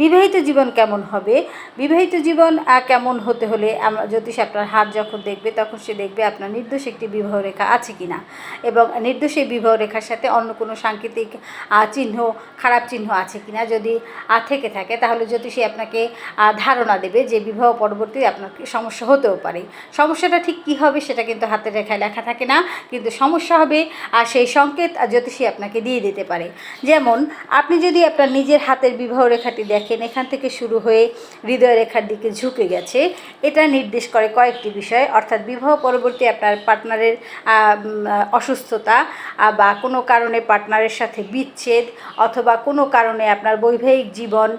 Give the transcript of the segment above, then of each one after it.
বিবাহিত জীবন কেমন হবে? বিবাহিত জীবন কেমন হতে হলে জ্যোতিষ আপনার হাত যখন দেখবে, তখন সে দেখবে আপনার নির্দোষ একটি বিবাহ রেখা আছে কিনা? এবং নির্দোষ এই বিবাহ রেখার সাথে অন্য কোনো সাংকেতিক চিহ্ন, খারাপ চিহ্ন আছে কি না যদি থেকে থাকে, তাহলে জ্যোতিষী আপনাকে ধারণা দেবে যে বিবাহ পরবর্তী আপনার সমস্যা হতেও পারে। সমস্যাটা ঠিক কী হবে সেটা কিন্তু হাতের রেখায় লেখা থাকে না, কিন্তু সমস্যা হবে আর সেই সংকেত জ্যোতিষী আপনাকে দিয়ে দিতে পারে। যেমন, আপনি যদি আপনার নিজের হাতের বিবাহ রেখাটি দেখেন এখান থেকে শুরু হয়ে হৃদয় রেখার দিকে ঝুঁকে গেছে। এটা নির্দেশ করে কয়েকটি বিষয়, অর্থাৎ বিবাহ পরবর্তী আপনার পার্টনারের অসুস্থতা বা কোনো কারণে পার্টনারের সাথে বিচ্ছেদ অথবা কোনো কারণে আপনার বৈবাহিক জীবন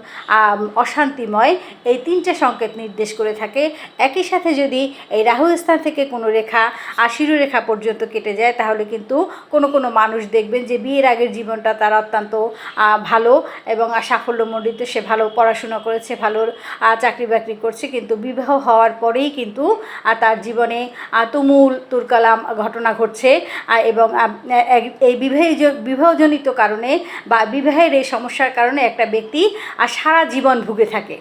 অশান্তিময়, এই তিনটে সংকেত নির্দেশ করে থাকে। একই সাথে যদি এই রাহু স্থান থেকে কোনো রেখা আর শিরোরেখা পর্যন্ত কেটে যায়, তাহলে কিন্তু কোনো কোনো মানুষ দেখবেন যে বিয়ের আগের জীবনটা তার অত্যন্ত ভালো এবং সাফল্যমণ্ডিত, সে ভালো পড়াশোনা করেছে, ভালো চাকরি বাকরি করছে, কিন্তু বিবাহ হওয়ার পরেই কিন্তু তার জীবনে তুমুল তুরকালাম ঘটনা ঘটছে এবং এই বিবাহ বিবাহজনিত কারণে বা বিবাহের এই সমস্যার কারণে একটা ব্যক্তি সারা জীবন ভুগে থাকে।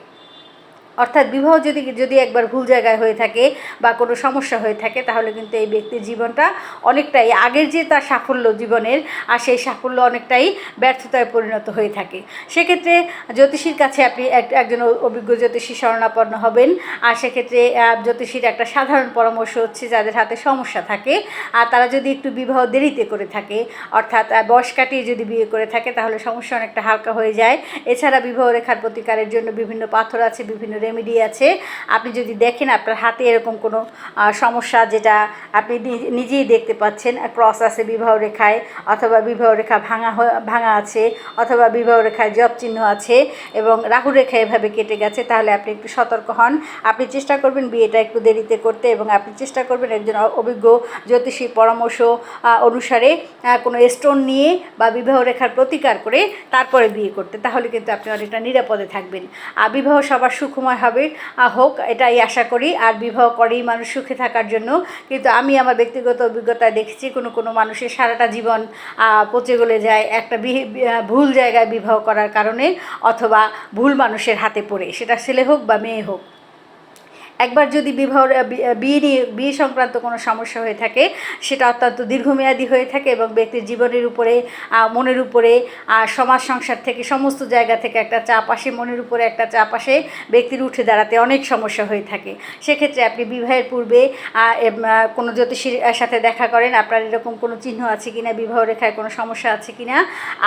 অর্থাৎ বিবাহ যদি যদি একবার ভুল জায়গায় হয়ে থাকে বা কোনো সমস্যা হয়ে থাকে, তাহলে কিন্তু এই ব্যক্তির জীবনটা অনেকটাই আগের যে তার সাফল্য জীবনের, আর সেই সাফল্য অনেকটাই ব্যর্থতায় পরিণত হয়ে থাকে। সেক্ষেত্রে জ্যোতিষীর কাছে আপনি এক- একজন অভিজ্ঞ জ্যোতিষী শরণাপন্ন হবেন। আর সেক্ষেত্রে জ্যোতিষীর একটা সাধারণ পরামর্শ হচ্ছে যাদের হাতে সমস্যা থাকে, আর তারা যদি একটু বিবাহ দেরিতে করে থাকে, অর্থাৎ বয়স কাটিয়ে যদি বিয়ে করে থাকে, তাহলে সমস্যা অনেকটা হালকা হয়ে যায়। এছাড়া বিবাহ রেখার প্রতিকারের জন্য বিভিন্ন পাথর আছে, বিভিন্ন রেমেডি আছে। আপনি যদি দেখেন আপনার হাতে এরকম কোনো সমস্যা যেটা আপনি নিজেই দেখতে পাচ্ছেন ক্রস আছে বিবাহ রেখায়, অথবা বিবাহ রেখা ভাঙা ভাঙা আছে, অথবা বিবাহ রেখায় জব চিহ্ন আছে এবং রাহু রেখা এভাবে কেটে গেছে, তাহলে আপনি একটু সতর্ক হন। আপনি চেষ্টা করবেন বিয়েটা একটু দেরিতে করতে এবং আপনি চেষ্টা করবেন একজন অভিজ্ঞ জ্যোতিষী পরামর্শ অনুসারে কোনো স্টোন নিয়ে বা বিবাহ রেখার প্রতিকার করে তারপরে বিয়ে করতে। তাহলে কিন্তু আপনি অনেকটা নিরাপদে থাকবেন। আর বিবাহ সবার সুখময় হবে হাবির হোক, এটাই আশা করি। আর বিবাহ করেই মানুষ সুখে থাকার জন্য। কিন্তু আমি আমার ব্যক্তিগত অভিজ্ঞতায় দেখেছি, কোনো কোনো মানুষের সারাটা জীবন পচে গলে যায় একটা ভুল জায়গায় বিবাহ করার কারণে অথবা ভুল মানুষের হাতে পড়ে। সেটা ছেলে হোক বা মেয়ে হোক। একবার যদি বিবাহ বিয়ে নিয়ে, বিয়ে সংক্রান্ত কোনো সমস্যা হয়ে থাকে, সেটা অত্যন্ত দীর্ঘমেয়াদী হয়ে থাকে এবং ব্যক্তির জীবনের উপরে মনের উপরে সমাজ সংসার থেকে সমস্ত জায়গা থেকে একটা চাপ আসে, মনের উপরে একটা চাপ আসে, ব্যক্তির উঠে দাঁড়াতে অনেক সমস্যা হয়ে থাকে। সেক্ষেত্রে আপনি বিবাহের পূর্বে কোনো জ্যোতিষীর সাথে দেখা করেন, আপনার এরকম কোনো চিহ্ন আছে কি না বিবাহ রেখায় কোনো সমস্যা আছে কি না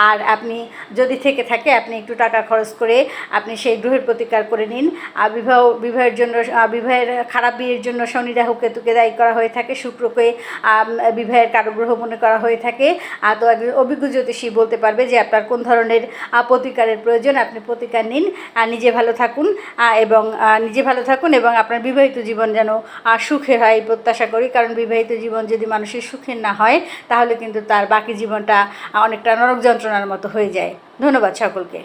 আর আপনি যদি থেকে থাকে, আপনি একটু টাকা খরচ করে আপনি সেই গ্রহের প্রতিকার করে নিন। আর বিবাহ, বিবাহের জন্য বিবাহের খারাপ বিয়ের জন্য শনি রাহু কেতুকে দায়ী করা হয়ে থাকে, শুক্রকে বিবাহের কারগ্রহ মনে করা হয়ে থাকে। তো একজন অভিজ্ঞ জ্যোতিষী বলতে পারবে যে আপনার কোন ধরনের প্রতিকারের প্রয়োজন, আপনি প্রতিকার নিন। নিজে ভালো থাকুন এবং নিজে ভালো থাকুন এবং আপনার বিবাহিত জীবন যেন সুখের হয় এই প্রত্যাশা করি। কারণ বিবাহিত জীবন যদি মানুষের সুখের না হয়, তাহলে কিন্তু তার বাকি জীবনটা অনেকটা নরক যন্ত্রণার মতো হয়ে যায়। ধন্যবাদ সকলকে।